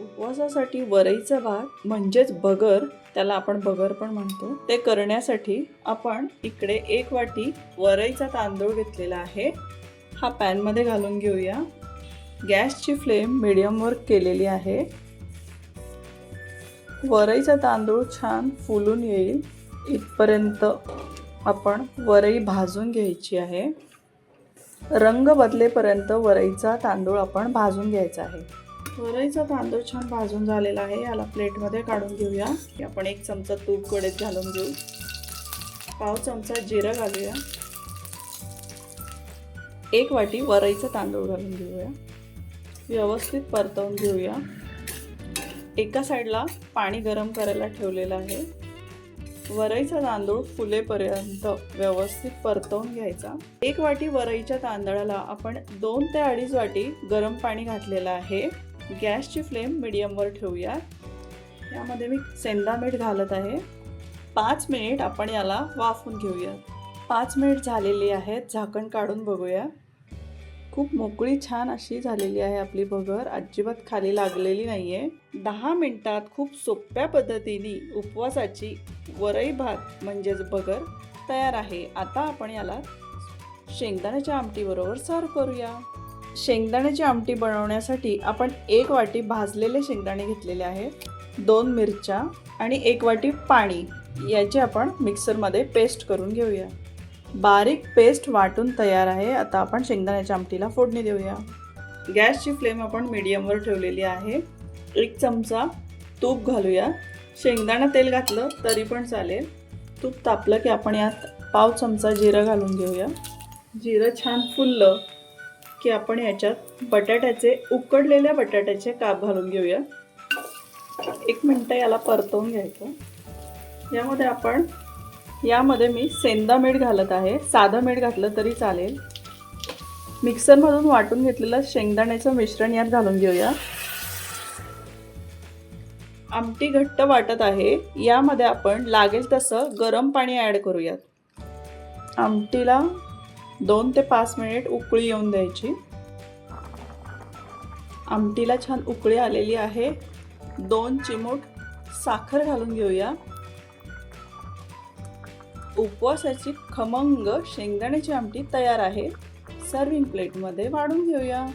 उपवासासाठी वरईचा भात म्हणजेच बगर त्याला आपण बगर पण म्हणतो ते करण्यासाठी आपण इकडे एक वाटी वरईचा तांदूळ घेतलेला आहे. हा पॅनमध्ये घालून घेऊया. गॅसची फ्लेम मिडियमवर केलेली आहे. वरईचा तांदूळ छान फुलून येईल. इथपर्यंत आपण वरई भाजून घ्यायची आहे. रंग बदलेपर्यंत वरईचा तांदूळ आपण भाजून घ्यायचा आहे. वरईचा तांदूळ छान भाजून झालेला आहे. याला प्लेटमध्ये काढून घेऊया. की आपण एक चमचा तूप कडेत घालून घेऊ. पाव चमचा जिरं घालूया. एक वाटी वरईचा तांदूळ घालून घेऊया. व्यवस्थित परतवून घेऊया. एका साईडला पाणी गरम करायला ठेवलेलं आहे. वरईचा तांदूळ फुलेपर्यंत व्यवस्थित परतवून घ्यायचा. एक वाटी वरईच्या तांदळाला आपण दोन ते अडीच वाटी गरम पाणी घातलेलं आहे. गॅसची फ्लेम मिडियमवर ठेवूया. यामध्ये मी सेंदा मीठ घालत आहे. पाच मिनिट आपण याला वाफून घेऊया. पाच मिनिट झालेली आहेत झाकण काढून बघूया. खूप मोकळी छान अशी झालेली आहे आपली भगर. अजिबात खाली लागलेली नाही आहे दहा मिनटात खूप सोप्या पद्धतीने उपवासाची वरई भात म्हणजेच भगर तयार आहे. आता आपण याला शेंगदाण्याच्या आमटीबरोबर सर्व करूया. शेंगदाण्याची आमटी बनवण्यासाठी आपण एक वाटी भाजलेले शेंगदाणे घेतलेले आहेत दोन मिरच्या आणि एक वाटी पाणी याची आपण मिक्सरमध्ये पेस्ट करून घेऊया. बारीक पेस्ट वाटून तयार आहे आता आपण शेंगदाण्याच्या आमटीला फोडणी देऊया. गॅसची फ्लेम आपण मीडियमवर ठेवलेली आहे. एक चमचा तूप घालूया. शेंगदाणा तेल घातलं तरी पण चालेल. तूप तापलं की आपण यात पाव चमचा जिरं घालून घेऊया. जिरं छान फुललं की आपण याच्यात बटाट्याचे उकडलेल्या बटाट्याचे काप घालून घेऊया. एक मिनटं याला परतवून घ्यायचं. यामध्ये आपण यामध्ये मी सेंदा मीठ घालत आहे. साधं मीठ घातलं तरी चालेल. मिक्सरमधून वाटून घेतलेलं शेंगदाण्याचं मिश्रण यात घालून घेऊया. आमटी घट्ट वाटत आहे. यामध्ये आपण लागेल तसं गरम पाणी ॲड करूयात. आमटीला दोन ते पाच मिनिट उकळी येऊन द्यायची. आमटीला छान उकळी आलेली आहे. दोन चिमूट साखर घालून घेऊया. उपवासाची खमंग शेंगदाण्याची आमटी तयार आहे. सर्विंग प्लेटमध्ये वाढून घेऊया.